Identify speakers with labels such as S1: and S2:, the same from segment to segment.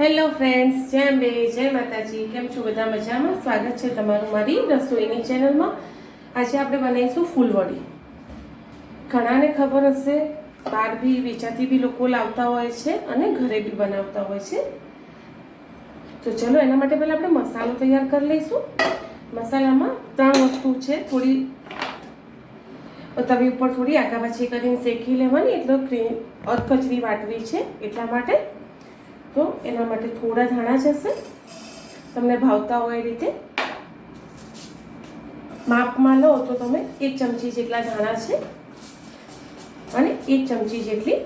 S1: Hello friends, જય બે જય માતાજી. કેમ છો બધા મજામાં? સ્વાગત છે તમારું મારી રસોઈની ચેનલમાં. આજે આપણે બનાવીશું ફૂલવડી. ઘણાને ખબર હશે, બહાર બી, વેચાતી બી લોકો લાવતા હોય છે અને ઘરે બી બનાવતા હોય છે. તો ચલો એના માટે પહેલાં આપણે મસાલો તૈયાર કરી લઈશું. મસાલામાં ત્રણ વસ્તુ છે, થોડી તવી ઉપર થોડી આગાપાછી કરીને શેકી લેવાની. એટલો ક્રીમ અધકચરી વાટવી છે એટલા માટે તો એના માટે થોડા ધાણા જશે. તમને ભાવતા હોય એ રીતે. માપમાં લો તો તમે એક ચમચી જેટલા ધાણા છે અને એક ચમચી જેટલી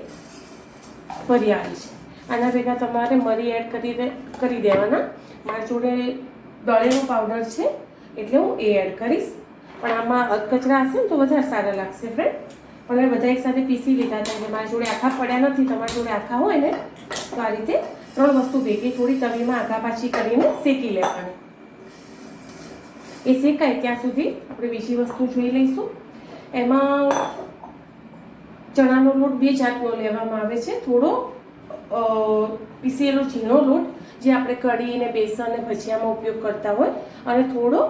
S1: વરિયાળી છે. આના ભેગા તમારે મરી એડ કરી કરી દેવાના. મારા જોડે દળેલો પાવડર છે એટલે હું એ એડ કરીશ. પણ આમાં અધકચરા હશે ને તો વધારે સારા લાગશે ફ્રેન્ડ પણ મેં બધા એક સાથે પીસી લીધા હતા. એટલે મારા જોડે આખા પડ્યા નથી, તમારા જોડે આખા હોય ને તો આ રીતે ત્રણ વસ્તુ ભેગી થોડી તવીમાં આગા પાછી કરીને શેકી લેવાની. એ શેકાય ત્યાં સુધી આપણે બીજી વસ્તુ જોઈ લઈશું. એમાં ચણાનો લોટ બે જાતનો લેવામાં આવે છે. થોડો પીસેલો ઝીણો લોટ જે આપણે કઢી અને બેસન અને ભજીયામાં ઉપયોગ કરતા હોય અને થોડો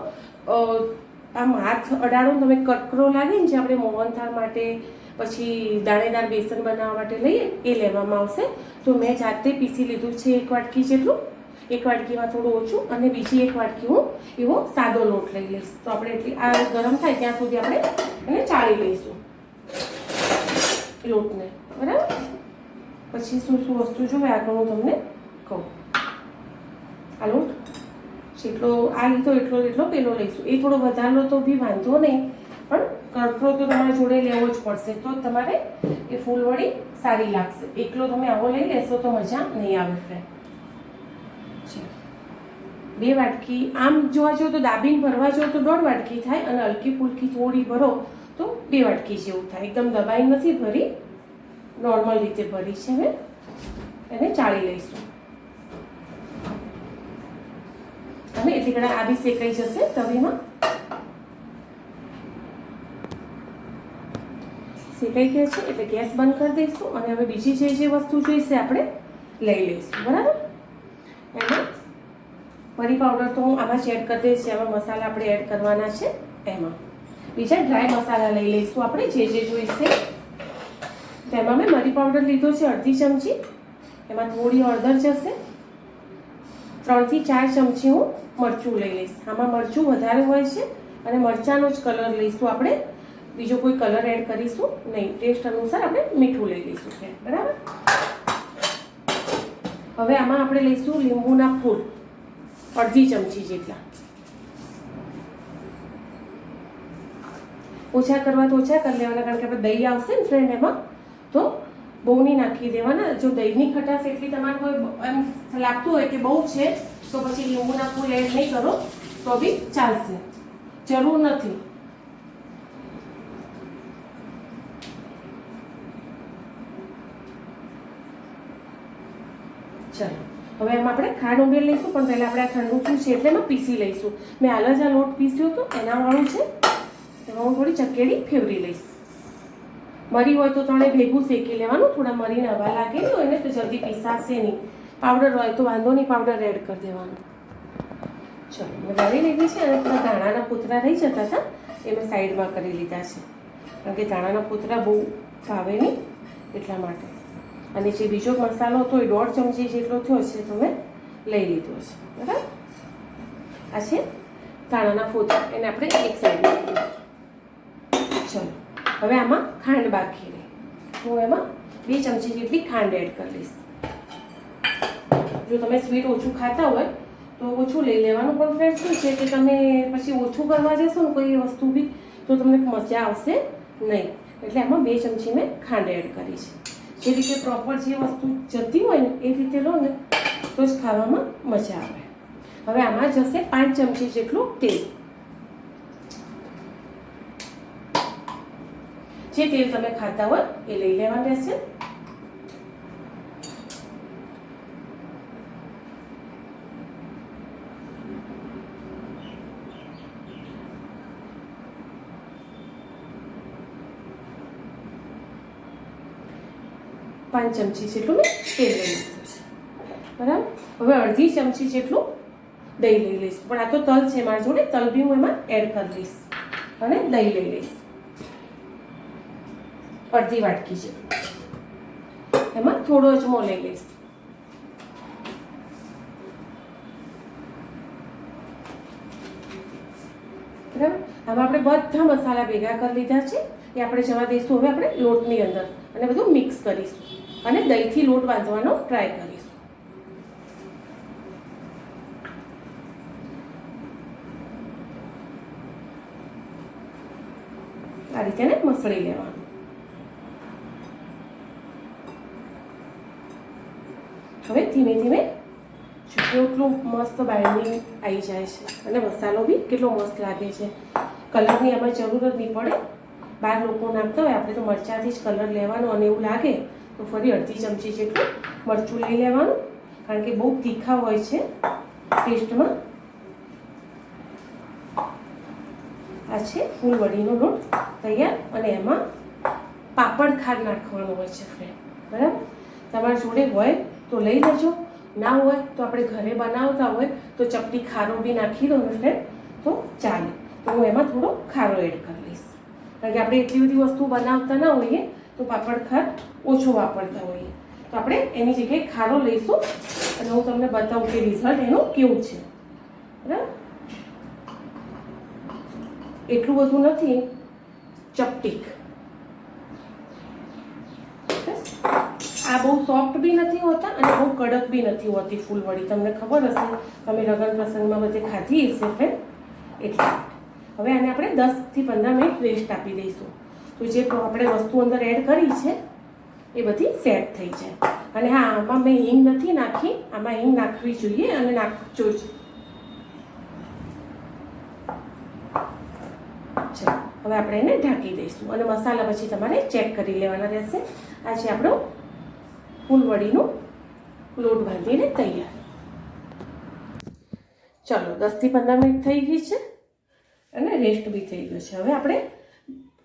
S1: આમ હાથ અડાડો તમે કકરો લાગે ને જે આપણે મોહનથાળ માટે પછી દાણેદાર બેસન બનાવવા માટે લઈએ, એ લેવામાં આવશે. તો મેં જાતે પીસી લીધું છે એક વાટકી જેટલું. એક વાટકીમાં થોડું ઓછું અને બીજી એક વાટકી હું એવો સાદો લોટ લઈ લઈશ. તો આપણે એટલી, આ ગરમ થાય ત્યાં સુધી આપણે એને ચાળી લઈશું. લોટને, બરાબર? પછી શું શું વસ્તુ જોવે, આગળ હું તમને કહું. આ લોટ, જેટલો, આ લીધો એટલો એટલો પેલો લઈશું. એ થોડો વધારલો તો બી વાંધો નહીં. પણ તો તમારે જોડે લેવો જ પડશે. તો તમારે એ ફૂલવડી સારી લાગશે. એકલો તમે આવો લઈ લેશો તો મજા નહીં આવે બે વાટકી. આમ જોવા જાઓ તો દાબીને ભરવા જાઓ તો દોઢ વાટકી થાય અને હલકી ફૂલકી થોડી ભરો તો બે વાટકી જેવું થાય. એકદમ દબાઈ નથી ભરી. નોર્મલ રીતે ભરી છે મેં એને ચાળી લઈશું. અને એટલી ઘણા આ બી શેકાઈ જશે તવીમાં. શેકાઈ ગયા છે એટલે ગેસ બંધ કરી દઈશું અને હવે બીજી જે જે વસ્તુ જોઈશે આપણે લઈ લઈશું, બરાબર? એમાં મરી પાવડર તો હું આમાં જ એડ કરી દઈશ, જેમાં મસાલા આપણે એડ કરવાના છે એમાં. બીજા ડ્રાય મસાલા લઈ લઈશું આપણે, જે જે જોઈશે. તેમાં મેં મરી પાવડર લીધો છે અડધી ચમચી, એમાં થોડી હળદર જશે. ત્રણથી ચાર ચમચી હું મરચું લઈ લઈશ. આમાં મરચું વધારે હોય છે અને મરચાંનો જ કલર લઈશું આપણે. બીજો કોઈ કલર એડ કરીશું? નહીં ટેસ્ટ અનુસાર આપણે મીઠું લઈ લઈશું છે, બરાબર? હવે આમાં આપણે લઈશું લીંબુના ફૂલ, અડધી ચમચી જેટલા. ઓછા કરવા તો ઓછા કરી લેવાના, કારણ કે આપણે દહીં આવશે ને ફ્રેન્ડ એમાં, તો બહુ નહીં નાખી દેવાના. જો દહીંની ખટાશ એટલી તમારે કોઈ એમ લાગતું હોય કે બહુ છે, તો પછી લીંબુના ફૂલ એડ નહીં કરો, તો બી ચાલશે. જરૂર નથી ચલો હવે એમાં આપણે ખાંડ ઉમેરી લઈશું, પણ પહેલાં આપણે આ ઠંડુ થયું છે એટલે એમાં પીસી લઈશું. મેં હાલ જ આ લોટ પીસ્યો હતો એના વાળું છે, એમાં હું થોડી ચકેડી ફેવરી લઈશ. મરી હોય તો ત્રણે ભેગું શેકી લેવાનું, થોડા મરીને હવા લાગેલી હોય ને તો જલ્દી પીસાશે નહીં. પાવડર હોય તો વાંધો નહીં પાવડર એડ કરી દેવાનું. ચલો, મેં ગાળી લીધી છે અને થોડા ધાણાના પૂતરા રહી જતા હતા, એ મેં સાઈડમાં કરી લીધા છે. કારણ કે ધાણાના પૂતરા બહુ ભાવે નહીં એટલા માટે. અને જે બીજો મસાલો હતો એ દોઢ ચમચી જેટલો થયો છે તમે લઈ લીધો છે બરાબર? આ છે ધાણાના ફોતા એને આપણે એક સાઈડ ચલો. હવે આમાં ખાંડ બાકી રહી. હું એમાં બે ચમચી જેટલી ખાંડ એડ કરી લઈશ જો તમે સ્વીટ ઓછું ખાતા હોય, તો ઓછું લઈ લેવાનું પણ ફ્રેન્ડ શું છે કે તમે પછી ઓછું કરવા જશો ને કોઈ વસ્તુ બી, તો તમને મજા આવશે નહીં. એટલે આમાં બે ચમચી મેં ખાંડ એડ કરી છે. જે રીતે પ્રોપર જે વસ્તુ જતી હોય ને, એ રીતે લો ને, તો જ ખાવામાં મજા આવે. હવે આમાં જશે પાંચ ચમચી જેટલું તેલ. જે તેલ તમે ખાતા હોય એ લઈ લેવાનું રહેશે પાંચ ચમચી જેટલું મેં તેલ લઈ છે. બરાબર? હવે અડધી ચમચી જેટલું દહીં લઈ લઈશ. પણ આ તો તલ છે મારા જોડે, તલ બી હું એમાં એડ કરી દઈશ. અને દહીં લઈ લઈશ. અડધી વાટકી જેટલું. એમાં થોડો અજમો લઈ લઈશ. બરાબર? આમાં આપણે બધા મસાલા ભેગા કરી લીધા છે. એ આપણે જવા દઈશું. હવે આપણે લોટની અંદર. અને બધું મિક્સ કરીશું. અને દહીંથી લોટ બાંધવાનો ટ્રાય કરીશું. આ રીતે એને મસળી લેવાનું. હવે ધીમે ધીમે કેટલું મસ્ત બાઇન્ડિંગ આવી જાય છે અને મસાલો બી કેટલો મસ્ત લાગે છે. કલરની આમાં જરૂર જ નહીં પડે. બાર લોકો નાખતા હોય, આપણે તો મરચાંથી જ કલર લેવાનો અને એવું લાગે તો ફરી અડધી ચમચી જેટલું મરચું લઈ લેવાનું, કારણ કે બહુ તીખા હોય છે ટેસ્ટમાં. આ છે ફૂલવડીનો લોટ તૈયાર અને એમાં પાપડ ખાર નાખવાનો હોય છે ફ્રેન્ડ બરાબર? તમારા જોડે હોય તો લઈ લેજો, ના હોય તો આપણે ઘરે બનાવતા હોય તો ચપટી ખારો બી નાખી દો ને ફ્રેન્ડ તો ચાલે. તો હું એમાં થોડો ખારો એડ કરી લઈશ. કારણ કે આપણે એટલી બધી વસ્તુ બનાવતા ના હોઈએ તો પાપડ ખાર ઓછો વાપરતા હોઈએ. તો આપણે એની જગ્યાએ ખારો લઈશું અને હું તમને બતાવું કે રિઝલ્ટ એનું કેવું છે. બરાબર? એટલું બધું નથી. ચપટીક. આ બહુ સોફ્ટ બી નથી હોતા અને બહુ કડક બી નથી હોતી ફૂલવડી તમને ખબર હશે, તમે લગ્ન પ્રસંગમાં બધે ખાધી હશે ફ્રેન્ડ એટલે હવે આને આપણે દસથી પંદર મિનિટ રેસ્ટ આપી દઈશું. તો જે આપણે વસ્તુ અંદર એડ કરી છે, એ બધી સેટ થઈ જાય. અને હા, આમાં મેં હિંગ નથી નાખી, આમાં હિંગ નાખવી જોઈએ અને નાખજો જ. હવે આપણે એને ઢાંકી દઈશું અને મસાલા પછી તમારે ચેક કરી લેવાના રહેશે. આ છે આપણો ફૂલવડીનું લોટ બાંધીને તૈયાર. ચલો, દસથી પંદર મિનિટ થઈ ગઈ છે અને રેસ્ટ બી થઈ ગયો છે. હવે આપણે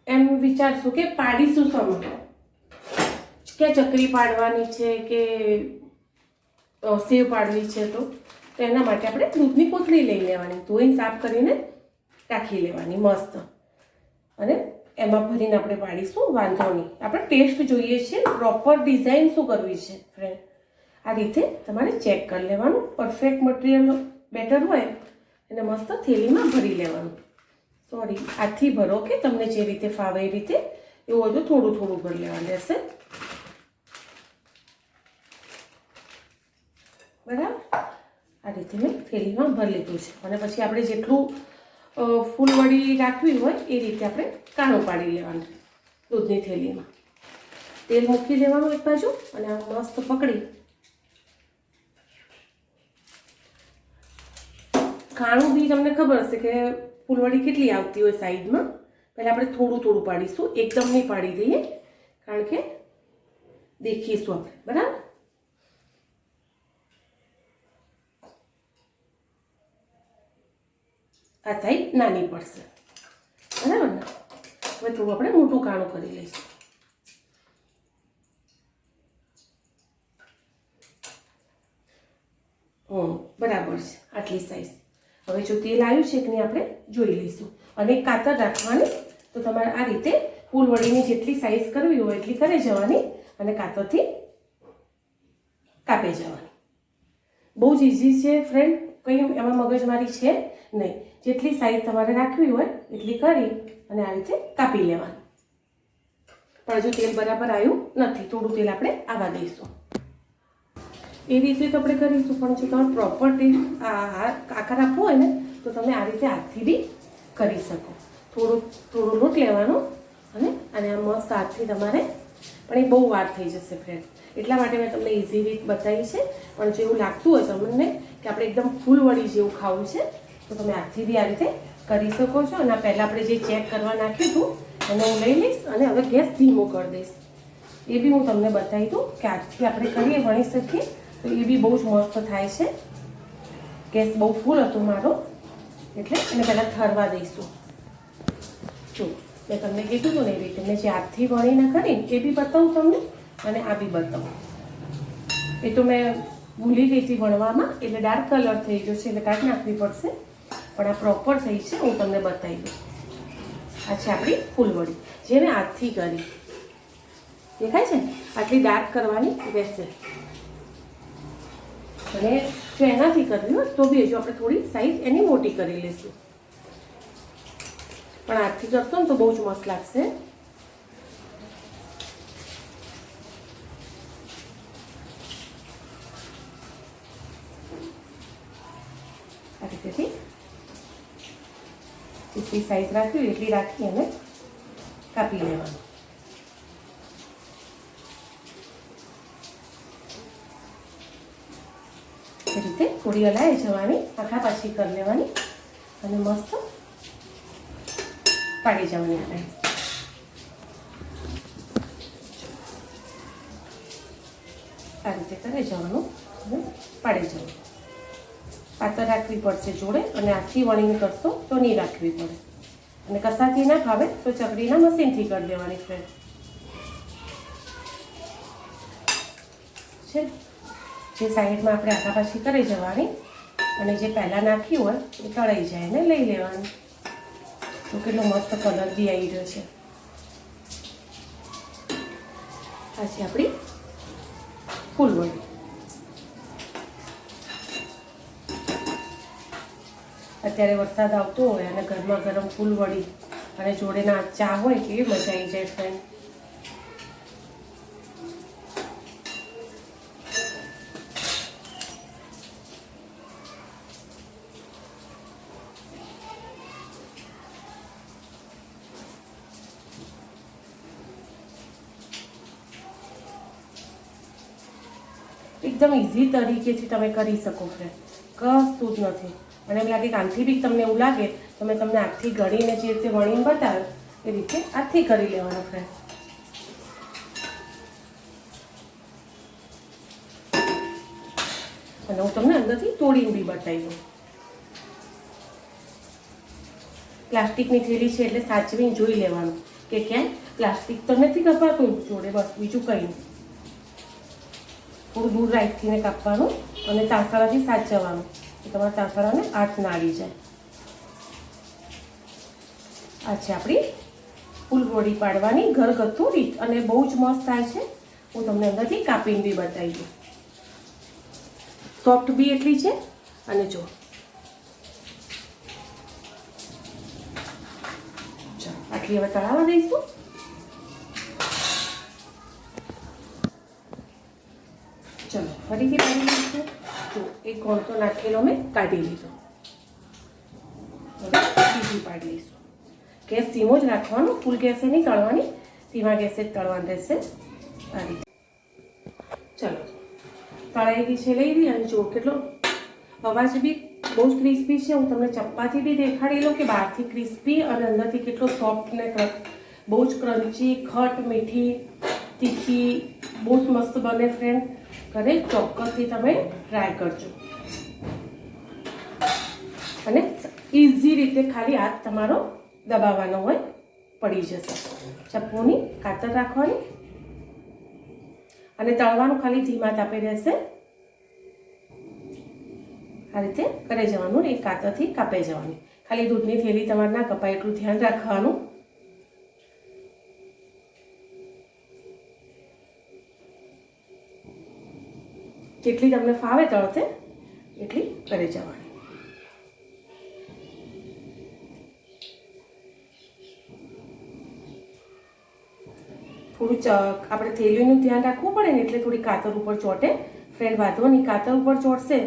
S1: એમ વિચારશું કે પાડીશું સમય. કે ચકરી પાડવાની છે કે સેવ પાડવી છે તો એના માટે આપણે દૂધની કોથળી લઈ લેવાની. ધોઈને સાફ કરીને રાખી લેવાની મસ્ત. અને એમાં ભરીને આપણે પાડીશું વાંધો નહીં આપણે ટેસ્ટ જોઈએ છે પ્રોપર ડિઝાઇન શું કરવી છે ફ્રેન્ડ આ રીતે તમારે ચેક કરી લેવાનું. પરફેક્ટ મટીરિયલ બેટર હોય, એને મસ્ત થેલીમાં ભરી લેવાનું. સોરી આથી ભરો કે તમને જે રીતે ફાવે એ રીતે? એવું તો થોડું થોડું ભરી લેવાનું રહેશે. બરાબર? આ રીતે મેં થેલીમાં ભરી લીધું છે. અને પછી આપણે જેટલું ફૂલવડી રાખવી હોય એ રીતે આપણે કાણું પાડી લેવાનું દૂધની થેલીમાં. તેલ મૂકી દેવાનું એક બાજુ અને આ મસ્ત પકડી. કાણું બી તમને ખબર હશે કે ફૂલવડી કેટલી આવતી હોય સાઈડમાં? પહેલાં આપણે થોડું થોડું પાડીશું. એકદમ નહીં પાડી દઈએ. કારણ કે દેખીશું આપણે. બરાબર? આ સાઈડ નાની પડશે. બરાબર ને? હવે થોડું આપણે મોટું કાણું કરી લઈશું. હમ, બરાબર છે. આટલી સાઈઝ હવે જો તેલ આવ્યું છે કે નહીં આપણે જોઈ લઈશું. અને કાતર રાખવાની તો તમારે આ રીતે ફૂલવડીની જેટલી સાઈઝ કરવી હોય એટલી કરી જવાની અને કાતરથી કાપી જવાની. બહુ જ ઇઝી છે ફ્રેન્ડ કંઈ એમાં મગજમારી છે નહીં. જેટલી સાઈઝ તમારે રાખવી હોય એટલી કરી અને આ રીતે કાપી લેવાનું. પણ હજુ તેલ બરાબર આવ્યું નથી. થોડું તેલ આપણે આવવા દઈશું. એ રીતે તો આપણે કરીશું, પણ જો તમે પ્રોપર ટેસ્ટ આકાર આપવો હોય ને, તો તમે આ રીતે હાથથી બી કરી શકો. થોડું થોડું લોટ લેવાનો અને અને આ મસ્ત હાથથી તમારે પણ એ બહુ વાર થઈ જશે ફ્રેન્ડ એટલા માટે મેં તમને ઇઝી રીત બતાવી છે. પણ જો એવું લાગતું હોય તમને કે આપણે એકદમ ફૂલ વળી જેવું ખાવું છે, તો તમે હાથથી બી આ રીતે કરી શકો છો. અને પહેલાં આપણે જે ચેક કરવા નાખ્યું હતું, એને હું લઈ લઈશ અને હવે ગેસ ધીમો કરી દઈશ. એ બી હું તમને બતાવી દઉં કે આજથી આપણે કરીએ, વણી શકીએ. તો એ બી બહુ જ મસ્ત થાય છે. ગેસ બહુ ફૂલ હતો મારો. એટલે એને પહેલાં ઠરવા દઈશું. જો, મેં તમને કીધું હતું ને એ રીતે. મેં જે હાથથી વણીને કરીને એ બી બતાવું તમને અને આ બી બતાવું. એ તો મેં ભૂલી ગઈ હતી વણવામાં, એટલે ડાર્ક કલર થઈ ગયો છે, એટલે કાઢી નાખવી પડશે. પણ આ પ્રોપર થઈ છે, હું તમને બતાવી દઉં. આ છે આપણી ફૂલવડી. જે મેં હાથથી કરી. દેખાય છે? આટલી ડાર્ક કરવાની રહેશે અને જો એનાથી કરવી હોય તો બી હજુ આપણે થોડી સાઈઝ એની મોટી કરી લઈશું. પણ હાથથી કરશો ને તો બહુ જ મસ્ત લાગશે. આ રીતેથી જેટલી સાઈઝ રાખવી એટલી રાખી અને કાપી લેવાનું એ રીતે થોડી હલાવી જવાની, આખા પાછી કરી લેવાની અને મસ્ત પાડી જવાની આપણે. આ રીતે કરી જવાનું અને પાડી જવાનું. પાતર રાખવી પડશે જોડે અને આખી વણીને કરશો તો નહીં રાખવી પડે. અને કસાથી ના ખાવે તો ચકડીના મશીનથી કરી દેવાની ફ્રેન્ડ છે? જે સાઈડમાં આપણે આખા પાછી કરી જવાની અને જે પહેલાં નાખ્યું હોય એ તળાઈ જાય ને લઈ લેવાનું. તો કેટલો મસ્ત કલર બી આવી રહ્યો છે. પછી આપણી ફૂલવડી. અત્યારે વરસાદ આવતો હોય અને ગરમા ગરમ ફૂલવડી અને જોડેના ચા હોય કેવી મજા આવી જાય ફ્રેન્ડ એકદમ ઇઝી તરીકેથી તમે કરી શકો ફ્રેન્ડ કશું જ નથી. અને એમ લાગે કે આનાથી બી તમને એવું લાગે, તમે તમને આખથી ગળીને જે રીતે વણીને બતાવે એ રીતે આથી કરી લેવાનું ફ્રેન્ડ અને હું તમને અંદરથી તોડીને બી બતાવી દઉં. પ્લાસ્ટિકની થેલી છે એટલે સાચવીને જોઈ લેવાનું કે ક્યાંય પ્લાસ્ટિક તો નથી કપાતું જોડે બસ બીજું કંઈ નહીં. થોડું દૂર રાખીને કાપવાનું અને ચાસારાથી સાચવવાનું. તમારા ચાસારાને હાથ ના આવી જાય. આ છે આપણી ફૂલગોળી પાડવાની ઘરગથ્થુ રીત અને બહુ જ મસ્ત થાય છે. હું તમને અંદરથી કાપીને બી બતાવી દઉં. સોફ્ટ બી એટલી છે અને જો. આટલી હવે તળાવવા દઈશું ચલો, ફરીથી પાડી લઈશું જો, એક કોણતો તો નાખેલો મેં કાઢી લીધો. હવે બીજી પાડી લઈશું. ગેસ ધીમો જ રાખવાનો ફૂલ ગેસે નહીં તળવાની, ધીમા ગેસે જ તળવાનું રહેશે. આ ચલો તળાઈ છે લઈ લઈ અને જો કેટલો અવાજ બી બહુ જ ક્રિસ્પી છે. હું તમને ચપ્પાથી બી દેખાડી લઉં કે બહારથી ક્રિસ્પી અને અંદરથી કેટલો સોફ્ટ ને બહુ જ ક્રન્ચી, ખટ, મીઠી, તીખી બહુ જ મસ્ત બને ફ્રેન્ડ ઘરે ચોક્કસથી તમે ટ્રાય કરજો. અને ઇઝી રીતે ખાલી હાથ તમારો દબાવવાનો હોય, પડી જશે. ચપ્પુની કાતર રાખવાની અને તળવાનું ખાલી ધીમા તાપે રહેશે. આ રીતે કરે જવાનું એક કાતરથી કાપે જવાની. ખાલી દૂધની થેલી તમારે ના કપાય, એટલું ધ્યાન રાખવાનું. જેટલી તમને ફાવે તળતે, એટલી કરી જવાની. થોડું આપણે થેલીનું ધ્યાન રાખવું પડે ને એટલે થોડી કાતર ઉપર ચોટે. ફ્રેન્ડ વાંધો નહીં કાતર ઉપર ચોટશે.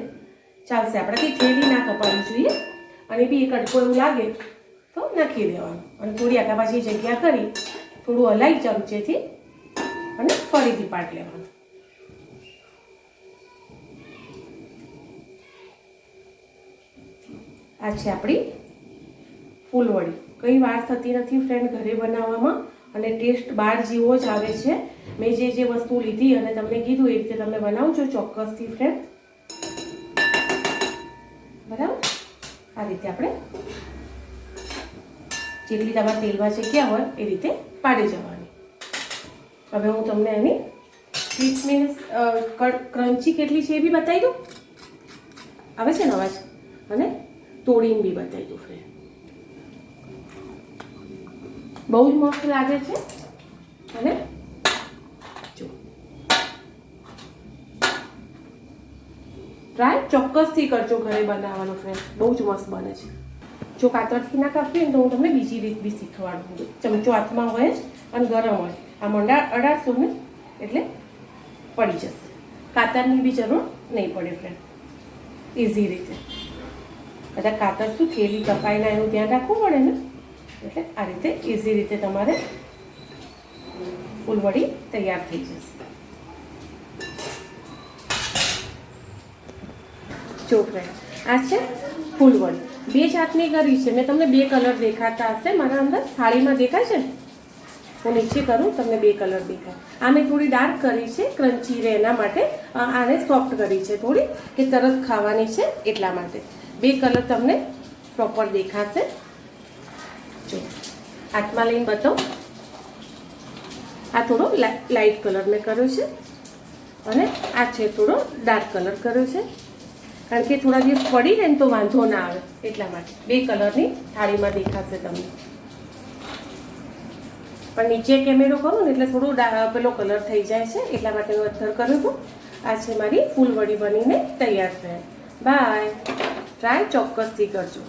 S1: ચાલશે, આપણાથી થેલી ના કપાવી જોઈએ. અને બી એક અડકો એવું લાગે તો નાખી દેવાનું. અને થોડી આગળ પાછી જગ્યા કરી, થોડું હલાવી ચમચેથી અને ફરીથી પાટ લેવાનું. આ છે આપણી ફૂલવડી. કંઈ વાર થતી નથી ફ્રેન્ડ ઘરે બનાવવામાં અને ટેસ્ટ બહાર જેવો જ આવે છે. મેં જે જે વસ્તુ લીધી અને તમને કીધું એ રીતે તમે બનાવજો ચોક્કસથી ફ્રેન્ડ બરાબર? આ રીતે આપણે જેટલી તમારા તેલમાં જગ્યા હોય એ રીતે પાડી જવાની. હવે હું તમને એની ક્રિસ્પી ક્રન્ચી કેટલી છે એ બી બતાવી દઉં. આવે છે ને અવાજ? અને તોડીને બી બતાવી દઉં ફ્રેન્ડ બહુ જ મસ્ત લાગે છે. અને જો. ટ્રાય ચોક્કસથી કરજો ઘરે બનાવવાનો ફ્રેન્ડ બહુ જ મસ્ત બને છે. જો કાતરથી ના કાપીએ તો હું તમને બીજી રીત બી શીખવાડું. ચમચો હાથમાં હોય જ અને ગરમ હોય. આ મંડા અડાડશો ને એટલે પડી જશે. કાતરની બી જરૂર નહીં પડે ફ્રેન્ડ ઇઝી રીતે. બધા કાતર શું થેલી કપાઈને એનું ધ્યાન રાખવું પડે ને? એટલે આ રીતે ઇઝી રીતે તમારે ફૂલવડી તૈયાર થઈ જશે. જો આ છે ફૂલવડી. બે જાતની કરી છે. મેં તમને બે કલર દેખાતા હશે. મારા અંદર થાળીમાં દેખાય છે હું નીચે કરું, તમને બે કલર દેખાય. આ મેં થોડી ડાર્ક કરી છે ક્રન્ચી રહે એના માટે. આને સોફ્ટ કરી છે થોડી, કે તરત ખાવાની છે એટલા માટે. બે કલર તમને પ્રોપર દેખાશે. જો, હાથમાં લઈને બતાવો. આ થોડો લાઇટ કલર મેં કર્યો છે અને આ છે થોડો ડાર્ક કલર કર્યો છે. કારણ કે થોડા દિવસ પડી ને તો વાંધો ના આવે. એટલા માટે બે કલરની થાળીમાં દેખાશે તમને. પણ નીચે કેમેરો કરું ને એટલે થોડું પેલો કલર થઈ જાય છે. એટલા માટે હું અથર કર્યું હતું આ છે મારી ફૂલવડી બનીને તૈયાર થાય બાય ટ્રાય ચોક્કસથી કરજો.